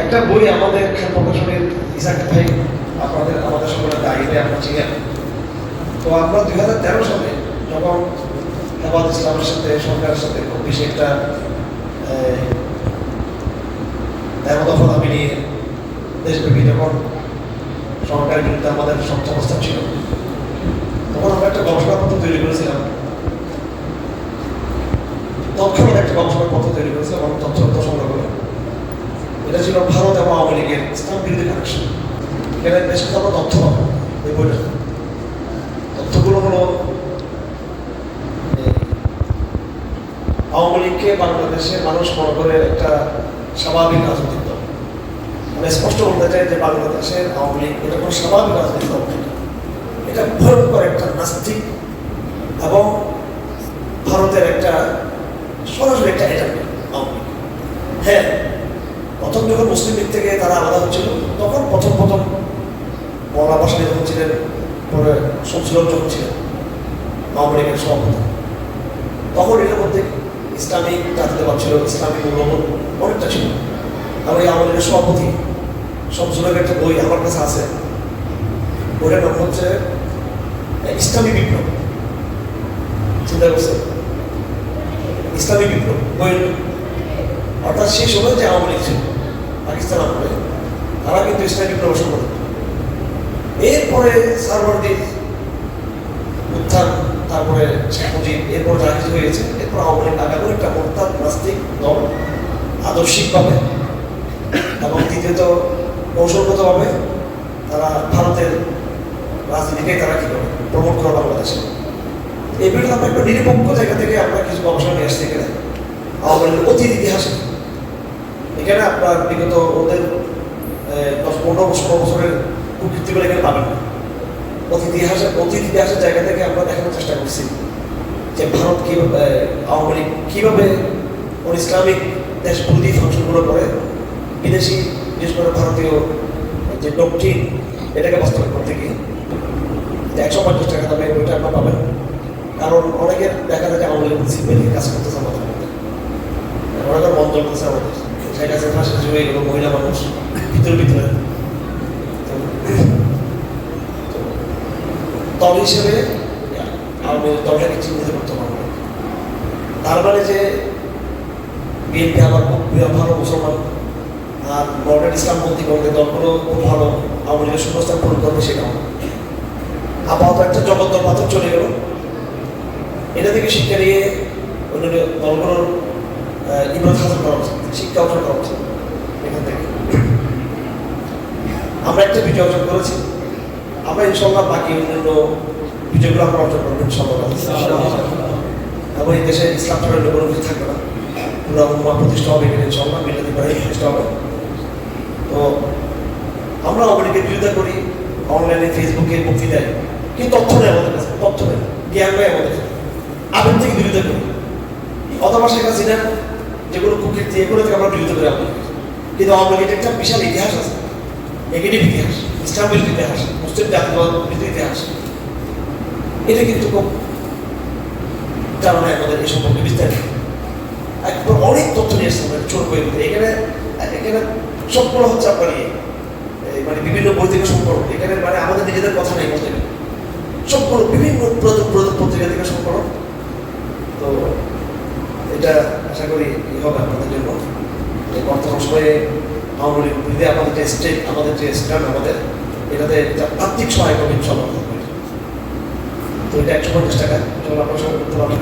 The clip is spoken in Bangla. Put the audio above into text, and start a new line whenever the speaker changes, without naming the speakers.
একটা বই আমাদের প্রকাশনের ইসাক ভাই আপনাদের, আমাদের সকলের দায়িত্বে আমরা ছিলেন তো আমরা দুই হাজার তেরো সালে যখন হেফাজ ইসলামের সাথে, সরকারের সাথে খুব বেশি একটা তেরো দফা দাবি নিয়ে দেশব্যাপী যখন সরকারের বিরুদ্ধে আমাদের সব অবস্থা ছিল, তখন আমরা একটা গবেষণাপত্র তৈরি করেছিলাম। তৎক্ষণাৎ একটা গবেষণাপত্র তৈরি করেছিলাম তথ্য এটা ছিল ভারত এবং আওয়ামী লীগের ইসলাম বিরোধী কানেকশন এখানে বেশ আমরা তথ্য এই বইটা তথ্যগুলো হলো আওয়ামী লীগকে বাংলাদেশে মানুষ মনে করে একটা স্বাভাবিক রাজনৈতিক দল মানে স্পষ্ট বলতে চাই যে বাংলাদেশের আওয়ামী লীগ এটা কোনো স্বাভাবিক রাজনৈতিক দল। এটা ভয়ঙ্কর একটা নাস্তিক এবং ভারতের একটা সরাসরি একটা এজেন্ডা আওয়ামী লীগ। হ্যাঁ প্রথম যখন মুসলিম লীগ থেকে তারা আলাদা হচ্ছিল, তখন প্রথম প্রথম মৌলা বাসানি যখন ছিলেন, পরে শমসুলক যখন ছিলেন, আওয়ামী লীগের সভাপতি, তখন এটার মধ্যে ইসলামিক জাতীয়তাবাদ ছিল ইসলামিক মূল্যবোধ অনেকটা ছিল। আর ওই আওয়ামী লীগের সভাপতি শমসুলকের একটা বই আমার কাছে আছে। বইটার নাম হচ্ছে, ইসলামী বিপ্লব। চিন্তা করছে ইসলামী বিপ্লব বইয়ের অর্থাৎ সেই সময় যে আওয়ামী লীগ ছিল। পাকিস্তান আমলে তারা কিন্তু ইসলামী বিপ্লব শুরু করে এরপরে সারওয়ার্দির উত্থান, তারপরে শেখ মুজিব, এরপর যা কিছু হয়েছে এরপর আওয়ামী লীগ আগামী একটা মোরতাদ নাস্তিক দল আদর্শিকভাবে এবং দ্বিতীয়ত কৌশলগতভাবে তারা ভারতের রাজনীতিকে তারা কি করে? প্রমোট করে বাংলাদেশে। এই বিরুদ্ধে আমরা একটা নিরপেক্ষ জায়গা থেকে আমরা কিছু গবেষণা নিয়ে আসছি এখানে। আওয়ামী লীগের অতীত ইতিহাসে। এখানে আপনার বিগত ওদের দশ পনেরো ষোলো বছরের কুকৃতিগুলো এখানে পাবেন। না অতীত ইতিহাসের অতীত ইতিহাসের জায়গা থেকে আমরা দেখানোর চেষ্টা করছি যে ভারত কীভাবে আওয়ামী লীগ কীভাবে ওর ইসলামিক দেশ বিরোধী ফাংশনগুলো করে। বিদেশি, বিশেষ করে ভারতীয়, যে ডকট্রিন এটাকে বাস্তবায়ন করতে গিয়ে। একশো পঞ্চাশ টাকা দামে ওইটা আপনার পাবেন। কারণ অনেকের দেখা যায় আওয়ামী লীগ সিম্পলি কাজ করতেছে আমাদের। মন্ত্র করতেছে আমাদের সেই কাছে ফাঁসি হয়ে গেল, মহিলা মানুষ, ভিতরে ভিতরে দল হিসেবে আমি দলটাকে চিহ্নিত করতে পারব। তার মানে যে, বিএনপি আমার খুব ভালো মুসলমান, আর মডার্ন ইসলামপন্থী বলতে দলগুলো খুব ভালো, আওয়ামী লীগের শূন্যস্থান পূরণ করবে সেটাও। আপাতত একটা জগদ্দল পাথর চলে গেল এটা থেকে শিক্ষা নিয়ে অন্যান্য দলগুলোর আহ, করা উচিত শিক্ষা অর্জন করা উচিত এখান থেকে। আমরা একটা বিজয় অর্জন করেছি। আমরা ইনশাল্লাহ বাকি অন্যান্য বিজয়গুলো আমরা অর্জন করব ইনশাল্লাহ এবং এই দেশে ইসলাম ছাড়া কোনো কিছু থাকবে না। পুরো উম্মা প্রতিষ্ঠা হবে এখানে ইনশাল্লাহ মিলাদি বাড়ি প্রতিষ্ঠা হবে। তো আমরা লীগের বিরোধিতা করি অনলাইনে ফেসবুকে বক্তৃতায় কিন্তু তথ্য নেই আমাদের কাছে তথ্য নেই জ্ঞান নেই আমাদের কাছে। আবেগ থেকে বিরোধিতা করি। অথবা শেখ কুকীর্তি এগুলো থেকে আমরা বিরোধিতা করি লীগকে। কিন্তু আওয়ামী একটা বিশাল ইতিহাস আছে। নেগেটিভ ইতিহাস ইসলাম বিরোধী ইতিহাস মুসলিম জাতীয়বাদ বিরোধী ইতিহাস। এটা কিন্তু খুব জানা নাই আমাদের এই সম্পর্কে বিস্তারিত। একবার অনেক তথ্য নিয়ে এসেছে আমরা চোর বই মধ্যে। এখানে এখানে সবগুলো হচ্ছে আপনার ইয়ে মানে বিভিন্ন বই থেকে সংকলন এখানে মানে আমাদের নিজেদের কথা নেই বলতে গেলে সবগুলো বিভিন্ন পত্রিকা থেকে সম্পর্ক। তো এটা আশা করি হবে আপনাদের জন্য। বর্তমান সময়ে আওয়ামী লীগ বিধে আমাদের যে স্টেট আমাদের যে স্ট্যান্ড আমাদের এটাতে আর্থিক সহায়ক হবে ইনশাল্লাহ তো এটা একশো পঞ্চাশ টাকা। আপনার সঙ্গে করতে পারবেন